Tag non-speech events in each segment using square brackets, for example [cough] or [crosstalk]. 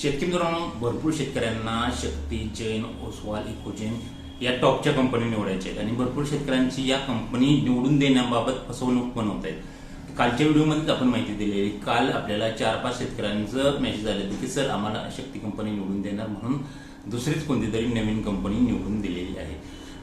शेतकरी मित्रांनो भरपूर शेतकऱ्यांना शक्ती जैन ओसवाल इकोजैन या टॉपच्या कंपनी निवडायच्या आहेत. आणि भरपूर शेतकऱ्यांची या कंपनी निवडून देण्याबाबत फसवणूक पण होत आहेत. कालच्या व्हिडिओमध्येच आपण माहिती दिलेली काल आपल्याला चार पाच शेतकऱ्यांचं मेसेज आले होते की सर आम्हाला शक्ती कंपनी निवडून देणार म्हणून दुसरीच कोणती तरी नवीन कंपनी निवडून दिलेली आहे.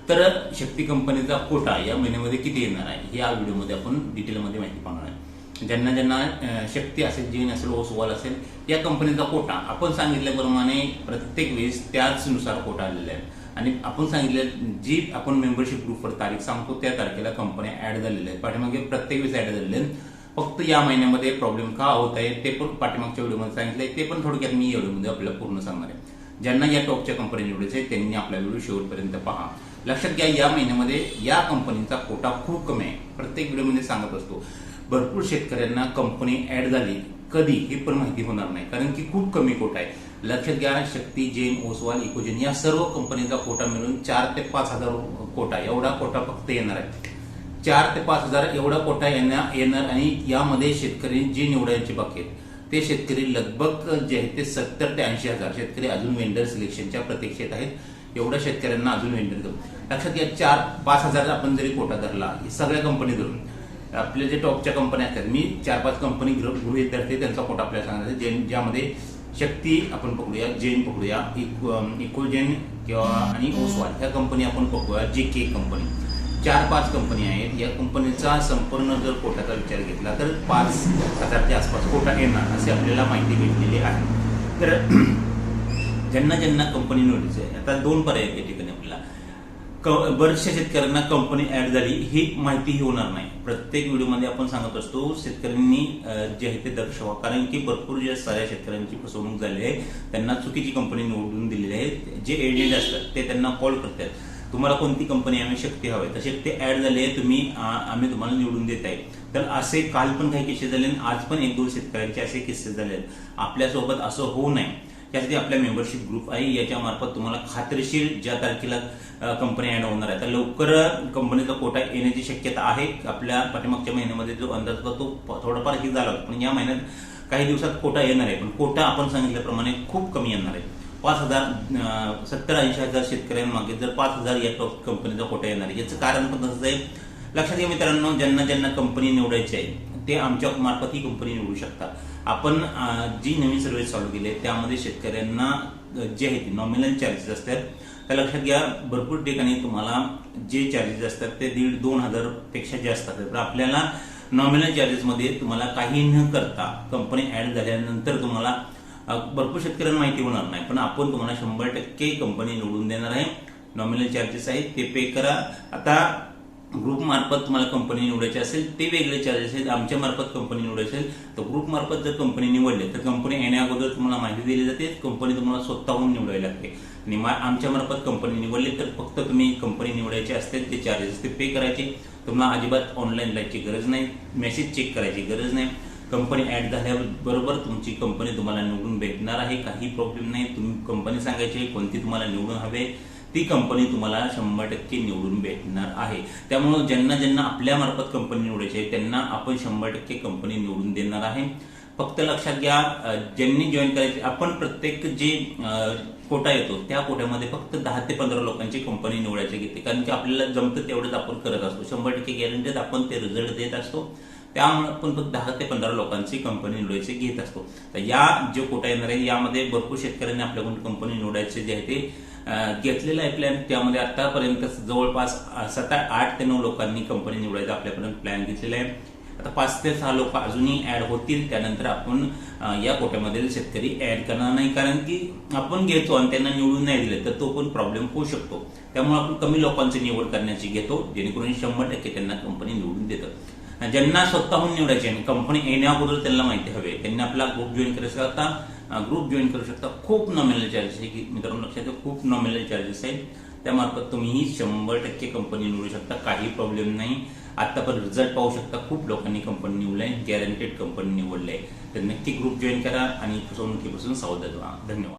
तर शक्ती कंपनीचा कोटा या महिन्यामध्ये किती येणार आहे हे या व्हिडिओमध्ये आपण डिटेलमध्ये माहिती पाहणार आहे. ज्यांना ज्यांना शक्ती असेल जीवन असेल ओसवाल असेल या कंपनीचा कोटा. आपण सांगितल्याप्रमाणे प्रत्येक वेळेस त्याचनुसार कोटा आलेला आहे. आणि आपण सांगितलं जी आपण मेंबरशिप ग्रुपवर तारीख सांगतो त्या तारखेला कंपन्या ऍड झालेल्या आहेत. पाठीमागे प्रत्येक वेळेस ऍड झालेले आहेत. फक्त या महिन्यामध्ये प्रॉब्लेम का होत आहे ते पण पाठीमागच्या व्हिडिओमध्ये सांगितलंय. ते पण थोडक्यात मी या व्हिडिओमध्ये आपल्याला पूर्ण सांगणार आहे. ज्यांना या टॉपच्या कंपनी निवडायचे आहे त्यांनी आपला व्हिडिओ शेवटपर्यंत पहा. लक्षात घ्या या महिन्यामध्ये या कंपनीचा कोटा खूप कमी आहे. प्रत्येक व्हिडिओमध्ये सांगत असतो. भरपूर शेतकऱ्यांना कंपनी ऍड झाली. कधी हे पण माहिती होणार नाही. कारण की खूप कमी कोटा आहे. लक्षात घ्या शक्ती जेम ओसवाल इकोजेन या सर्व कंपनीचा कोटा मिळून चार ते पाच हजार कोटा एवढा कोटा फक्त येणार आहे. चार ते पाच हजार एवढा कोटा येणार येणार आणि यामध्ये शेतकरी जे निवडायचे बाकी आहेत ते शेतकरी लगभग जे आहेत ते सत्तर ते ऐंशी हजार शेतकरी अजून वेंडर सिलेक्शनच्या प्रतीक्षेत आहेत. एवढ्या शेतकऱ्यांना अजून वेंडर देऊ. लक्षात घ्या चार पाच हजार आपण जरी कोटा धरला सगळ्या कंपनी धरून आपल्या जे टॉपच्या कंपन्या असतात मी चार पाच कंपनी गृहित धरते त्यांचा कोटा आपल्याला सांगायचा जे ज्यामध्ये शक्ती आपण पकडूया जैन पकडूया इको इकोजेन किंवा आणि ओसवाल ह्या कंपनी आपण पकडूया जे के कंपनी. चार पाच कंपनी आहेत या कंपनीचा संपूर्ण जर कोटाचा विचार घेतला तर पाच हजारच्या आसपास कोटा येणार असे आपल्याला माहिती भेटलेली आहे. तर [clears throat] ज्यांना ज्यांना कंपनी नोटीस आहे आता दोन पर्याय आहेत या ठिकाणी आपल्याला. बऱ्याचशा शेतकऱ्यांना कंपनी ऍड झाली ही माहितीही होणार नाही. प्रत्येक व्हिडिओमध्ये आपण सांगत असतो शेतकऱ्यांनी जे आहे ते दर्शवा. कारण की भरपूर ज्या साऱ्या शेतकऱ्यांची फसवणूक झाली आहे त्यांना चुकीची कंपनी निवडून दिलेली आहे. जे एजंट असतात ते त्यांना कॉल करतात. तुम्हाला कोणती कंपनी आम्ही शक्ती हवी? आहे? तसे ते ऍड झाले तुम्ही आम्ही तुम्हाला निवडून देत आहे. तर असे काल पण काही किस्से झाले आणि आज पण एक दोन शेतकऱ्यांचे असे किस्से झाले आहेत. आपल्यासोबत असं होऊ नये. यासाठी आपल्या मेंबरशिप ग्रुप आहे. याच्यामार्फत तुम्हाला खात्रीशीर ज्या तारखेला कंपनी ॲड होणार आहे. तर लवकर कंपनीचा कोटा येण्याची शक्यता आहे. आपल्या पाठीमागच्या महिन्यामध्ये जो अंदाज होता तो थोडाफार ही झाला होता. पण या महिन्यात काही दिवसात कोटा येणार आहे. पण कोटा आपण सांगितल्याप्रमाणे खूप कमी येणार आहे. पाच हजार सत्तर ऐंशी हजार शेतकऱ्यांमागे जर पाच हजार या कंपनीचा कोटा येणार आहे. याचं कारण पण तसंच आहे. लक्षात घ्या मित्रांनो ज्यांना ज्यांना कंपनी निवडायची आहे ते आमच्या मार्फत ही कंपनी निवडू शकता आपण जी नवीन सर्व्हिस चालू केली आहे त्यामध्ये शेतकऱ्यांना जे आहे ते नॉमिनल चार्जेस असतात त्या लक्षात घ्या भरपूर ठिकाणी तुम्हाला जे चार्जेस असतात ते दीड दोन हजारपेक्षा जास्त असतात. तर आपल्याला नॉमिनल चार्जेसमध्ये तुम्हाला काही न करता कंपनी ऍड झाल्यानंतर तुम्हाला भरपूर शेतकऱ्यांना माहिती होणार नाही. पण आपण तुम्हाला शंभर टक्के कंपनी निवडून देणार आहे. नॉमिनल चार्जेस आहेत ते पे करा. आता ग्रुप मार्फत तुम्हाला कंपनी निवडायची असेल ते वेगळे चार्जेस आहेत आमच्या मार्फत कंपनी निवडायची असेल तर ग्रुप मार्फत जर कंपनी निवडली तर कंपनी येण्या अगोदर तुम्हाला माहिती दिली जाते कंपनी तुम्हाला स्वतःहून निवडावी लागते. आणि मा- आमच्या मार्फत कंपनी निवडली तर फक्त तुम्ही कंपनी निवडायची असतील ते चार्जेस ते पे करायचे. तुम्हाला अजिबात ऑनलाईन लायची गरज नाही मेसेज चेक करायची गरज नाही. कंपनी ऍड झाल्याबरोबर तुमची कंपनी तुम्हाला निवडून भेटणार आहे काही प्रॉब्लेम नाही. तुम्ही कंपनी सांगायची कोणती तुम्हाला निवडून हवे ती कंपनी तुम्हाला शंभर टक्के निवडून भेटणार आहे. त्यामुळं ज्यांना ज्यांना आपल्या मार्फत कंपनी निवडायची आहे त्यांना आपण शंभर टक्के कंपनी निवडून देणार आहे. फक्त लक्षात घ्या ज्यांनी जॉईन करायचे आपण प्रत्येक जे कोटा येतो त्या कोट्यामध्ये फक्त दहा ते पंधरा लोकांची कंपनी निवडायची घेते कारण की आपल्याला जमतं तेवढंच आपण करत असतो. शंभर टक्के गॅरंटीत आपण ते रिझल्ट देत असतो. त्यामुळे आपण फक्त दहा ते पंधरा लोकांची कंपनी निवडायची घेत असतो. तर या जो कोटा येणार आहे यामध्ये भरपूर शेतकऱ्यांनी आपल्याकडून कंपनी निवडायचे जे आहे ते घेतलेलं आहे प्लॅन त्यामध्ये आतापर्यंत जवळपास सतरा आठ ते नऊ लोकांनी कंपनी निवडायचा आपल्यापर्यंत प्लॅन घेतलेला आहे. आता पाच ते सहा लोक अजूनही ऍड होतील त्यानंतर आपण या कोट्यामधील शेतकरी ऍड करणार नाही. कारण की आपण घेतो आणि त्यांना निवडून नाही दिले तर तो पण प्रॉब्लेम होऊ शकतो. त्यामुळे आपण कमी लोकांची निवड करण्याची घेतो जेणेकरून शंभर टक्के त्यांना कंपनी निवडून देतं. ज्यांना स्वतःहून निवडायचे आणि कंपनी येण्याबद्दल त्यांना माहिती हवे. त्यांनी आपला ग्रुप जॉईन करू शकता. ग्रुप जॉईन करू शकता. खूप नॉमिनल चार्जेस आहे. की मित्रांनो लक्षात ठेवा, खूप नॉमिनल चार्जेस आहेत. त्यामार्फत तुम्ही शंभर टक्के कंपनी निवडू शकता. काही प्रॉब्लेम नाही. आता पण रिझल्ट पाहू शकता. खूप लोकांनी कंपनी निवडली आहे गॅरंटेड कंपनी निवडली आहे तर नक्की ग्रुप जॉईन करा आणि फसवणुकीपासून सावध व्हा धन्यवाद.